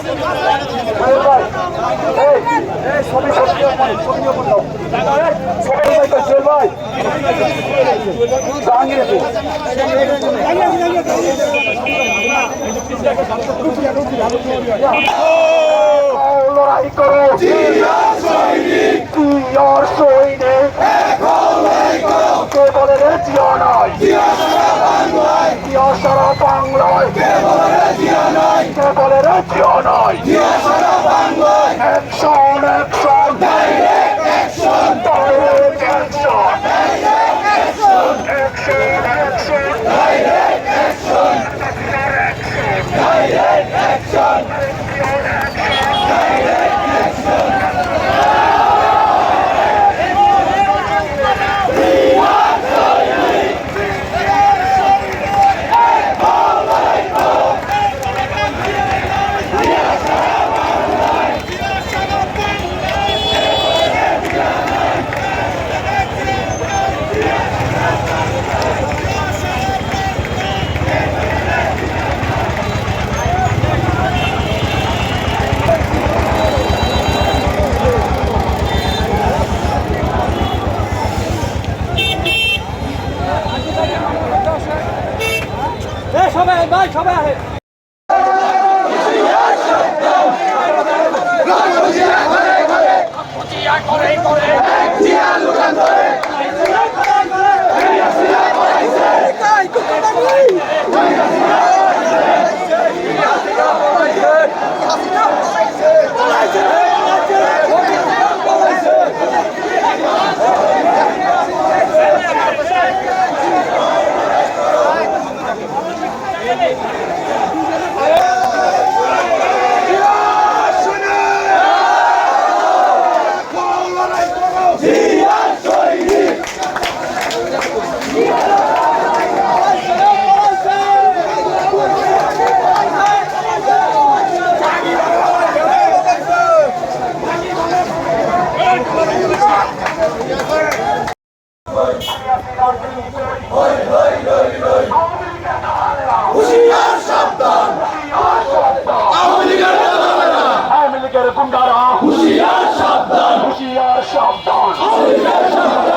ভাই এই এই ছবি ছবি ছবি ছবি ভাই কাছে ভাই জাহাঙ্গীর আছে লড়াই করো তুই আর সৈনিক কে বলে রে জিয়া নয়। জিয়া সারা বাংলায়। কে বলে রে জিয়া নয়। Action action direct action direct action action action direct action direct action সবাই আওয়ামী হুশিয়ার সাবধান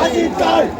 হুশিয়ার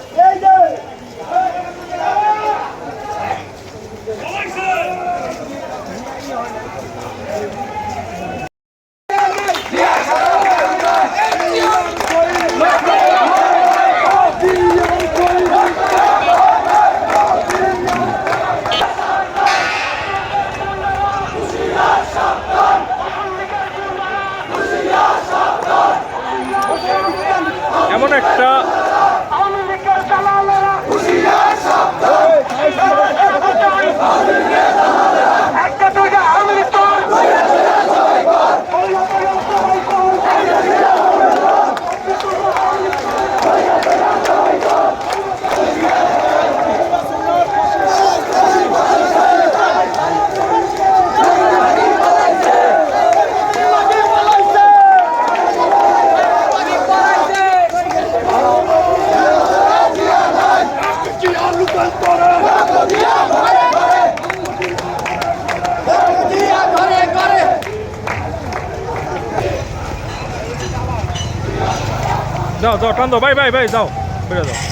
যাও বাই বাই ভাই যাও বেড়ে যাও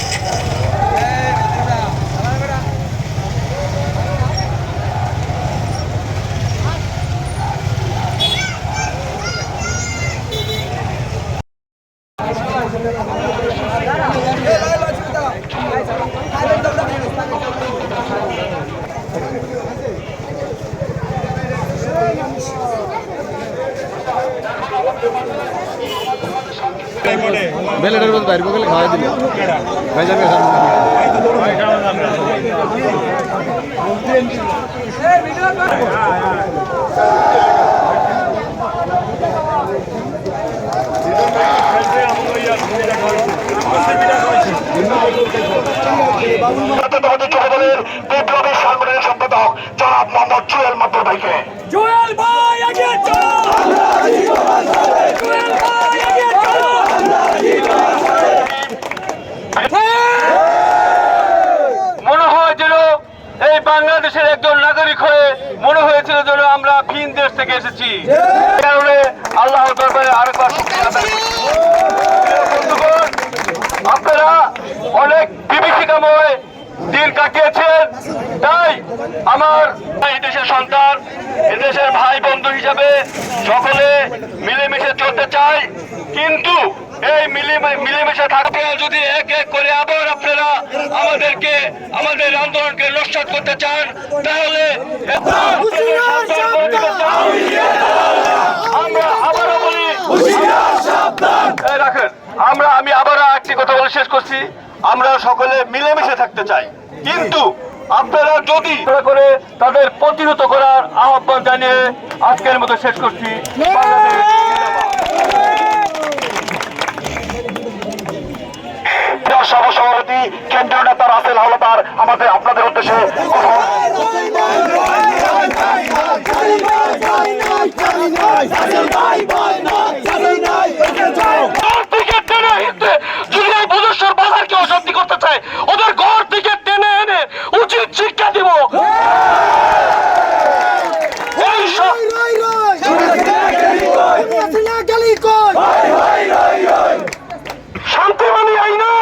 বেলেটের মধ্যে বাইরে গেলে খাওয়াই দিলে ভাইজান জাতীয়তাবাদী যুব দলের বিপ্লবী সাংগঠনিক সম্পাদক জনাব মোহাম্মদ জুয়েল ভাইকে জুয়েল ভাই এগিয়ে চলো জুয়েল ভাই এগিয়ে চলো মনে হয় যেন এই বাংলাদেশের একজন নাগরিক হয়ে মনে হয়েছিল যেন আমরা ভিন দেশ থেকে এসেছি। কারণে আল্লাহ দরবারে আরেকবার আপনারা অনেক বিভীষিকাময় দিন কাটিয়েছেন। তাই আমার এই দেশের সন্তান এদেশের ভাই বন্ধু হিসাবে সকলে মিলেমিশে চলতে চাই। কিন্তু এই মিলে- মিলেমিশে থাকতে যদি এক এক করে আবার আপনারা আমাদেরকে আমাদের আন্দোলনকে নস্বাত করতে চান তাহলে আমরা আবারও বলি এই রাখেন আমরা আমি আবারও একটি কথা বলে শেষ করছি। আমরা সকলে মিলেমিশে থাকতে চাই। কিন্তু আপনারা যদি করে তাদের প্রতিহত করার আহ্বান জানিয়ে আজকের মতো শেষ করছি। সভাপতি কেন্দ্রীয় নেতা রাসেল হাওলাদার আমাদের আপনাদের উদ্দেশ্যে কথা ঘর থেকে টেনে হিঁচড়ে যদি এই বুধেশ্বর বাজারকে অশান্তি করতে চায় ওদের ঘর থেকে টেনে এনে উচিত শিক্ষা দিব এই সব শান্তি মানি আইনে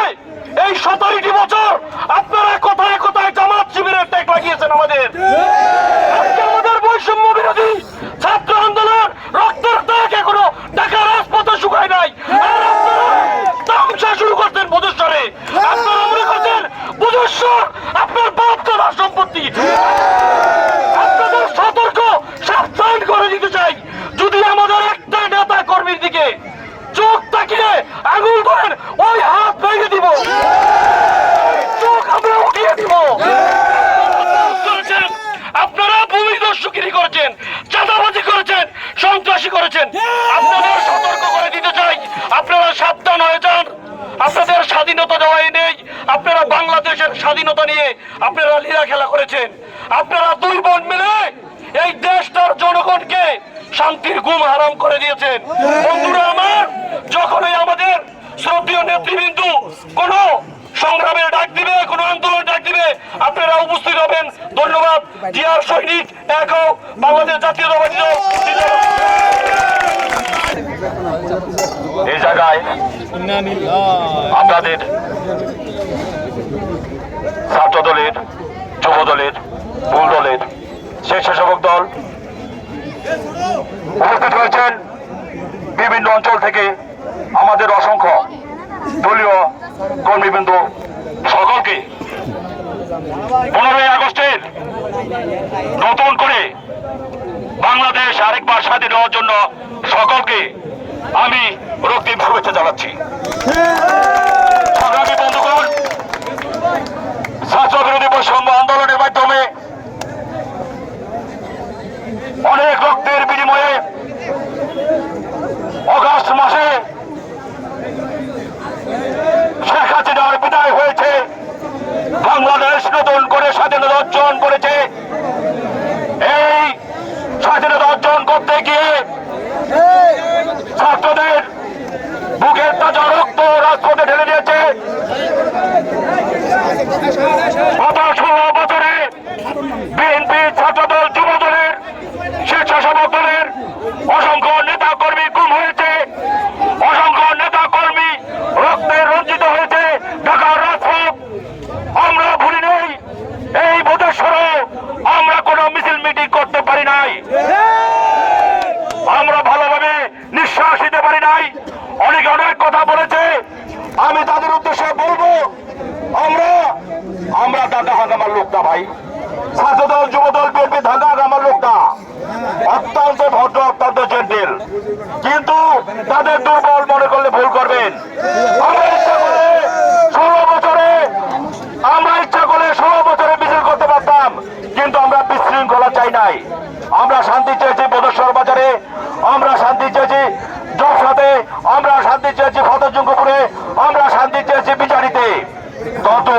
এই সতেরোটি বছর আপনারা কোথায় কোথায় জামাত শিবিরের টেক লাগিয়েছেন আমাদের আজকে আমাদের বৈষম্য বিরোধী ছাত্র আন্দোলন রক্তের দাগ এখনও ঢাকা রাজপথে শুকায় নাই আর আপনারা তামসা শুরু করছেন বুধেশ্বরে আপনারা মনে করছেন বুধেশ্বর আপনার বাপ দাদার সম্পত্তি আপনাদের সতর্ক সাবধান করে দিতে চাই যদি আমাদের একটা নেতা কর্মীর দিকে চোখ তাকিয়ে আঙুল ধরেন ওই হাত ভেঙে দিব চোখ আমরা উঠিয়ে দিব করেছেন আপনারা ভূমি দস্যুগিরি করেছেন চাঁদাবাজি করেছেন সন্ত্রাসী করেছেন আপনাদের সতর্ক করে দিতে চাই আপনারা সাবধান হয়ে যান আপনাদের স্বাধীনতা দেওয়াই নেই আপনারা স্বাধীনতা নিয়ে আপনারা লীলা খেলা করেছেন। আপনারা দুই বোন মিলে এই দেশটার জনগণকে শান্তির ঘুম হারাম করে দিয়েছেন। বন্ধুরা আমার যখনই আমাদের শ্রদ্ধীয় নেতৃবৃন্দ কোন সংগ্রামের ডাক দিবে কোন আন্দোলন ডাক দিবে আপনারা উপস্থিত হবেন। ধন্যবাদ। জিয়ার সৈনিক একক বাংলাদেশ জাতীয়তাবাদী এই জায়গায় আপনাদের ছাত্র দলের যুব দলের ফুল দলের স্বেচ্ছাসেবক দল উপস্থিত হয়েছেন বিভিন্ন অঞ্চল থেকে আমাদের অসংখ্য দলীয় কর্মীবৃন্দ সকলকে। পনেরোই আগস্টের নতুন করে বাংলাদেশ আরেকবার স্বাধীন হওয়ার জন্য সকলকে আমি রক্তিম শুভেচ্ছা জানাচ্ছি সংগ্রামী বন্ধুগণ ছাত্র বিরোধী বৈষম্য আন্দোলনের মাধ্যমে অনেক রক্তের বিনিময়ে অগাস্ট মাসে শেখ হাসিনার বিদায় হয়েছে। বাংলাদেশ নতুন করে স্বাধীনতা অর্জন করেছে। এই স্বাধীনতা অর্জন করতে গিয়ে ছাত্রদের বুকের তাজা রক্ত রাজপথে ঢেলে দিয়েছে গত ষোলো বছরে বিএনপি ছাত্রদল যুব দলের স্বেচ্ছাসেবক দলের অসংখ্য নেতা কর্মী গুম হয়েছে অসংখ্য নেতা কর্মী রক্ত চাই ছাত্রদল, যুবদল, বিএনপি ঢাকা আমার লোকটা। অত্যন্ত ভদ্র, অত্যন্ত জেন্টেল। কিন্তু তাদের দুর্বল মনে করলে ভুল করবেন। ষোলো বছরে, আমরা ইচ্ছা করে ষোলো বছরে মিছিল করতে পারতাম, কিন্তু আমরা বিশৃঙ্খলা চাই নাই। আমরা শান্তি চেয়েছি বদস্বর বাজারে, আমরা শান্তি চেয়েছি জবসাতে আমরা শান্তি চেয়েছি ফতজঙ্গপুরে আমরা শান্তি চেয়েছি বিচারিতে তত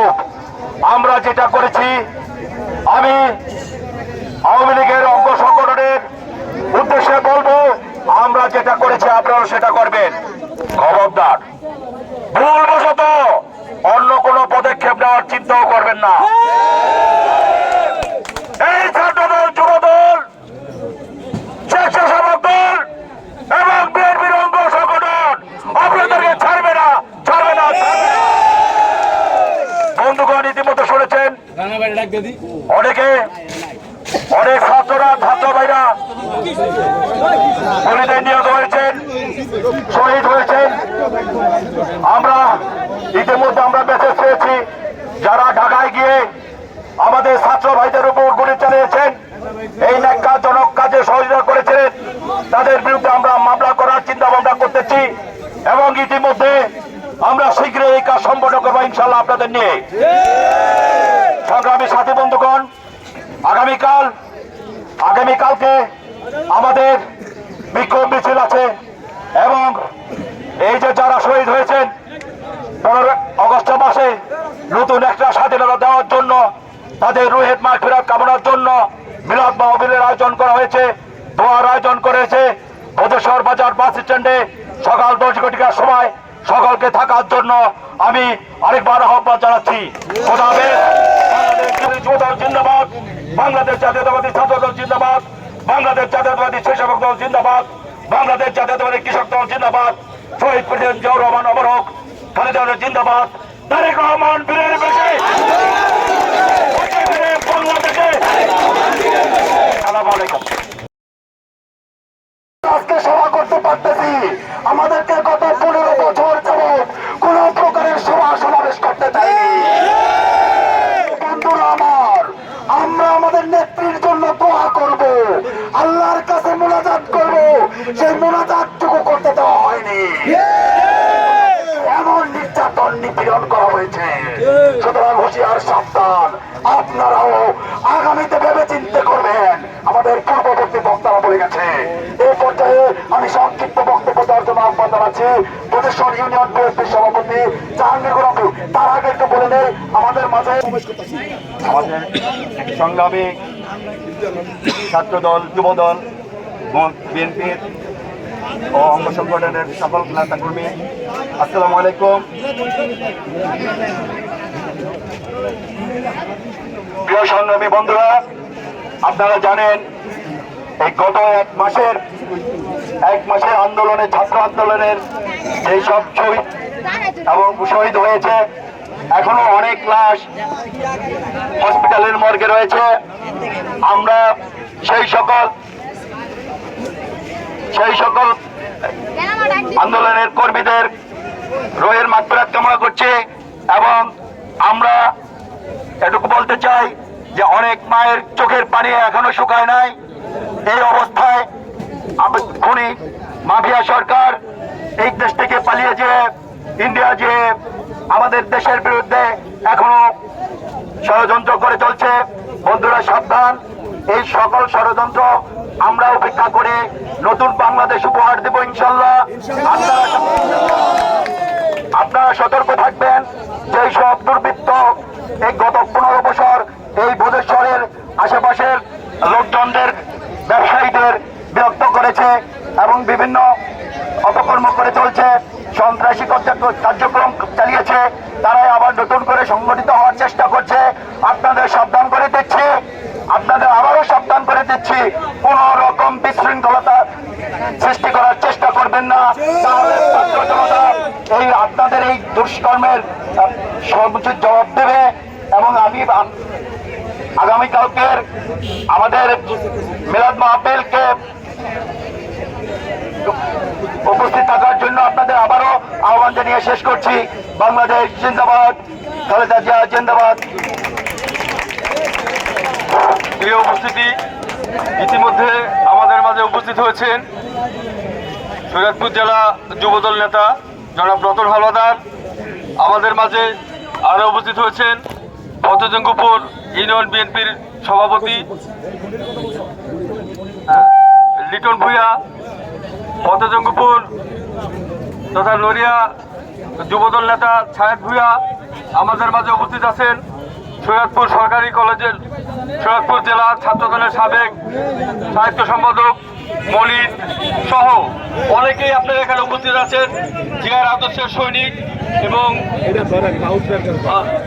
আমরা যেটা করেছি আমি আওয়ামী লীগের অঙ্গ সংগঠনের উদ্দেশ্যে বলব, আমরা যেটা করেছি আপনারা সেটা করবেন। খবরদার। ভুলবশত অন্য কোনো পদক্ষেপ নেওয়ার চিন্তাও করবেন না। এই ছাত্রদল, যুবদল, স্বেচ্ছাসেবক দল এবং বিএনপির অঙ্গ সংগঠন আপনাদেরকে ছাড়বে না ছাড়বে না ছাড়বে না। বন্ধুগণ ইতিমধ্যে শুনেছেন অনেকে, অনেক ছাত্ররা ছাত্র ভাইরা গুলিতে নিহত হয়েছেন, শহীদ হয়েছেন। আমরা ইতিমধ্যে আমরা মেসেজ পেয়েছি যারা ঢাকায় গিয়ে আমাদের ছাত্র ভাইদের উপর গুলি চালিয়েছেন, এই ন্যাক্কারজনক কাজে সহযোগিতা করেছিলেন, তাদের বিরুদ্ধে আমরা মামলা করার চিন্তা ভাবনা করতেছি এবং ইতিমধ্যে আমরা শীঘ্রই এই কাজ সম্পন্ন করব ইনশাল্লাহ আপনাদের নিয়ে। সংগ্রামী সাথী বন্ধুগণ, আগামীকাল, আগামীকালকে আমাদের বিক্ষোভ মিছিল আছে এবং এই যে যারা শহীদ হয়েছেন, পনেরো অগস্ট মাসে নতুন একটা স্বাধীনতা দেওয়ার জন্য, তাদের রুহের মাঠ ফেরার কামনার জন্য মিলাদ মাহবিলের আয়োজন করা হয়েছে, দোয়ার আয়োজন করেছে, ভোজেশ্বর বাজার বাস স্ট্যান্ডে সকাল দশ ঘটিকার সময় সকলকে থাকার জন্য আমি আরেকবার আহ্বান জানাচ্ছি খোদা। করতে পারতেছি। আমাদেরকে গত পনেরো বছর যাবৎ কোন প্রকারের সভা সমাবেশ করতে চাইনি বন্ধুরা আমার আমরা আমাদের নেত্রীর জন্য দোয়া করব আল্লাহর কাছে মোনাজাত করব সেই মোনাজাতটুকু করতে দেওয়া হয়নি এমন নির্যাতন নিপীড়ন করা হয়েছে সুতরাং হুঁশিয়ার সাবধান আপনারাও আগামীতে ভেবে চিন্তে করবেন আমাদের পূর্ববর্তী বক্তারা বলে গেছে এই পর্যায়ে আমি সংক্ষিপ্ত বক্তব্য আহ্বান জানাচ্ছি প্রদেশ্বর ইউনিয়ন বিএনপির সভাপতি জাহাঙ্গীর গোলাপি। তার আগে একটু বলে নেই আমাদের মাঝে আমাদের সংগ্রামী ছাত্রদল, যুবদল বিএনপির ও অঙ্গ সংগঠনের সকল নেতা কর্মী, আসসালামু আলাইকুম। প্রিয় সংগ্রামী বন্ধুরা, আপনারা জানেন এই গত এক মাসের এক মাসের আন্দোলনে, ছাত্র আন্দোলনের যেসব শহীদ এবং শহীদ হয়েছে, এখনও অনেক লাশ হসপিটালের মর্গে রয়েছে। আমরা সেই সকল সেই সকল আন্দোলনের কর্মীদের রোহের মাত্রাত কামনা করছি এবং আমরা এটুকু বলতে চাই যে অনেক মায়ের চোখের পানি এখনও শুকায় নাই। এই অবস্থায় খুনি মাফিয়া সরকার এই দেশ থেকে পালিয়ে যে ইন্ডিয়া যে আমাদের দেশের বিরুদ্ধে এখনও ষড়যন্ত্র করে চলছে, বন্ধুরা সাবধান। এই সকল ষড়যন্ত্র আমরা উপেক্ষা করে নতুন বাংলাদেশ উপহার দেব ইনশাল্লাহ আপনারা আপনারা সতর্ক থাকবেন যে সব দুর্বৃত্ত এই গত পনেরো বছর এই ভোজেশ্বরের আশেপাশের লোকজনদের করেছে এবং বিভিন্ন অপকর্ম করে চলছে। সন্ত্রাসী কার্য- কার্যক্রম চালিয়েছে। তারাই আবার নতুন করে সংগঠিত হওয়ার চেষ্টা করছে। আপনাদের সাবধান করে দিচ্ছি। আপনাদের আবারও সাবধান করে দিচ্ছি। কোন রকম বিশৃঙ্খলতা সৃষ্টি করার চেষ্টা করবেন না। এই আপনাদের এই দুষ্কর্মের সর্বোচ্চ জবাব দেবে এবং আমি আগামীকালকের আমাদের মিলাদ মাহফিলকে উপস্থিত থাকার জন্য আপনাদের আবারও আহ্বান জানিয়ে শেষ করছি। বাংলাদেশ জিন্দাবাদ, খালেদা জিয়া জিন্দাবাদ। প্রিয় উপস্থিতি, ইতিমধ্যে আমাদের মাঝে উপস্থিত হয়েছেন শরীয়তপুর জেলা যুবদল নেতা জনাব রতন হালদার। আমাদের মাঝে আরও উপস্থিত হয়েছেন পতজঙ্গপুর ইউনিয়ন বিএনপির সভাপতি লিটন ভূঁইয়া পতজঙ্গপুর তথা নড়িয়া যুবদল নেতা ছায়েদ ভূঁইয়া আমাদের মাঝে উপস্থিত আছেন সৈয়দপুর সরকারি কলেজের সৈয়দপুর জেলা ছাত্রদলের সাবেক সাহিত্য সম্পাদক মলিন সহ অনেকেই আপনারা এখানে উপস্থিত আছেন। জিয়ার আদর্শের সৈনিক এবং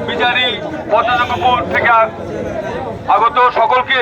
বিচারী পদ্মজঙ্গপুর থেকে আগত সকলকে